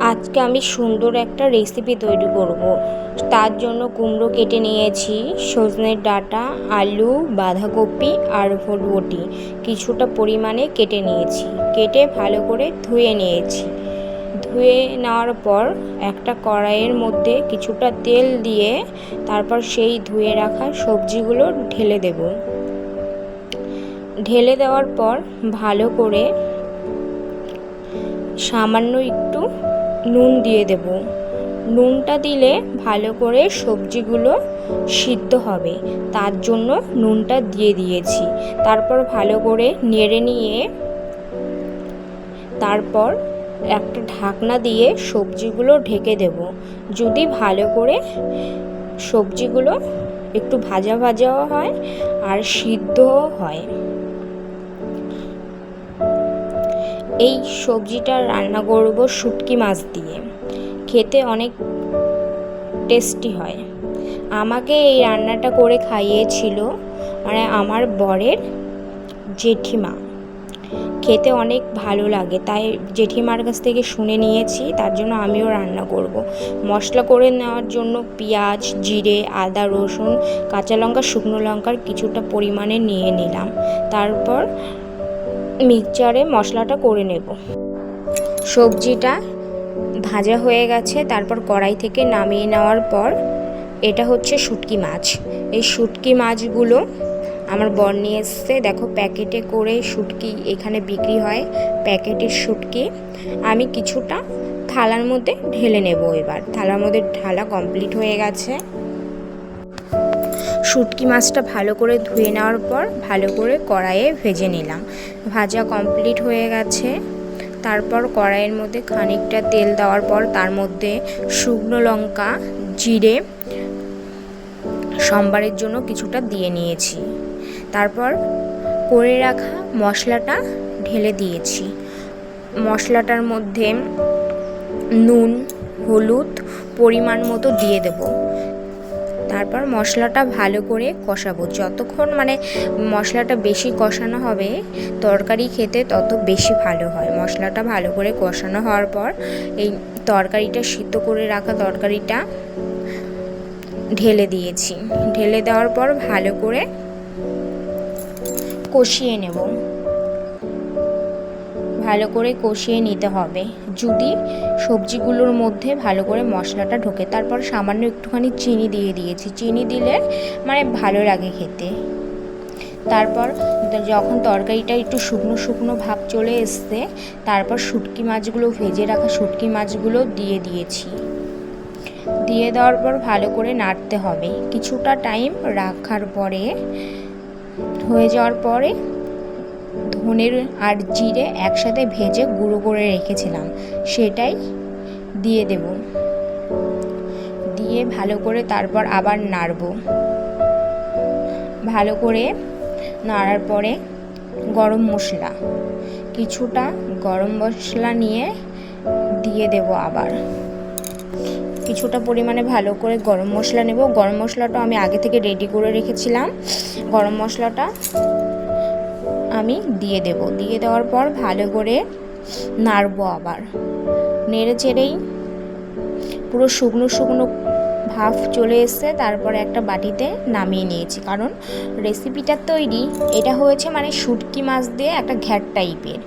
আজকে আমি সুন্দর একটা রেসিপি তৈরি করব। তার জন্য কুমড়ো কেটে নিয়েছি, সজনের ডাঁটা, আলু, বাঁধাকপি আর ফুলবটি কিছুটা পরিমাণে কেটে নিয়েছি। কেটে ভালো করে ধুয়ে নিয়েছি। ধুয়ে নেওয়ার পর একটা কড়াইয়ের মধ্যে কিছুটা তেল দিয়ে তারপর সেই ধুয়ে রাখা সবজিগুলো ঢেলে দেব। ঢেলে দেওয়ার পর ভালো করে সামান্য একটু নুন দিয়ে দেব। নুনটা দিলে ভালো করে সবজিগুলো সিদ্ধ হবে। তার জন্য নুনটা দিয়ে দিয়েছি। তারপর ভালো করে নেড়ে নিয়ে তারপর একটা ঢাকনা দিয়ে সবজিগুলো ঢেকে দেব। যদি ভালো করে সবজিগুলো একটু ভাজা ভাজাও হয় আর সিদ্ধও হয়। এই সবজিটা রান্না করব শুটকি মাছ দিয়ে। খেতে অনেক টেস্টি হয়। আমাকে এই রান্নাটা করে খাইয়েছিল মানে আমার বরের জেঠিমা। খেতে অনেক ভালো লাগে, তাই জেঠিমার কাছ থেকে শুনে নিয়েছি, তার জন্য আমিও রান্না করব। মশলা করে নেওয়ার জন্য পেঁয়াজ, জিরে, আদা, রসুন, কাঁচা লঙ্কা, শুকনো লঙ্কার কিছুটা পরিমাণে নিয়ে নিলাম। তারপর মিক্সচারে মশলাটা করে নেব। সবজিটা ভাজা হয়ে গেছে, তারপর কড়াই থেকে নামিয়ে নেওয়ার পর এটা হচ্ছে শুটকি মাছ। এই শুটকি মাছগুলো আমার বর নিয়ে এসছে, দেখো প্যাকেটে করে শুটকি এখানে বিক্রি হয়, প্যাকেটের শুটকি। আমি কিছুটা থালার মধ্যে ঢেলে নেব এবার। থালার মধ্যে ঢালা কমপ্লিট হয়ে গেছে। শুটকি মাছটা ভালো করে ধুয়ে নেওয়ার পর ভালো করে কড়াইয়ে ভেজে নিলাম। ভাজা কমপ্লিট হয়ে গেছে। তারপর কড়াইয়ের মধ্যে খানিকটা তেল দেওয়ার পর তার মধ্যে শুকনো লঙ্কা, জিরে, সম্বারের জন্য কিছুটা দিয়ে নিয়েছি। তারপর করে রাখা মশলাটা ঢেলে দিয়েছি। মশলাটার মধ্যে নুন, হলুদ পরিমাণ মতো দিয়ে দেবো। তারপর মশলাটা ভালো করে কষাবো। যতক্ষণ মানে মশলাটা বেশি কষানো হবে, তরকারি খেতে তত বেশি ভালো হয়। মশলাটা ভালো করে কষানো হওয়ার পর এই তরকারিটা সিদ্ধ করে রাখা তরকারিটা ঢেলে দিয়েছি। ঢেলে দেওয়ার পর ভালো করে কষিয়ে নেব। ভালো করে কষিয়ে নিতে হবে। যদি সবজিগুলোর মধ্যে ভালো করে মশলাটা ঢোকে, তারপর সামান্য একটুখানি চিনি দিয়ে দিয়েছি। চিনি দিলে মানে ভালো লাগে খেতে। তারপর যখন তরকারিটা একটু শুকনো শুকনো ভাব চলে এসছে, তারপর শুটকি মাছগুলো, ভেজে রাখা শুটকি মাছগুলো দিয়ে দিয়েছি। দিয়ে দেওয়ার পর ভালো করে নাড়তে হবে। কিছুটা টাইম রাখার পরে, হয়ে যাওয়ার পরে ধনের আর জিরে একসাথে ভেজে গুঁড়ো করে রেখেছিলাম, সেটাই দিয়ে দেব। দিয়ে ভালো করে তারপর আবার নাড়ব। ভালো করে নাড়ার পরে গরম মশলা, কিছুটা গরম মশলা নিয়ে দিয়ে দেব আবার। কিছুটা পরিমাণে ভালো করে গরম মশলা নেব। গরম মশলাটা আমি আগে থেকে রেডি করে রেখেছিলাম। গরম মশলাটা আমি দিয়ে দেব। দিয়ে দেওয়ার পর ভালো করে নাড়বো আবার। নেড়ে চেড়েই পুরো শুকনো শুকনো ভাফ চলে এসছে, তারপরে একটা বাটিতে নামিয়ে নিয়েছি। কারণ রেসিপিটা তৈরি, এটা হয়েছে মানে শুটকি মাছ দিয়ে একটা ঘ্যাট টাইপের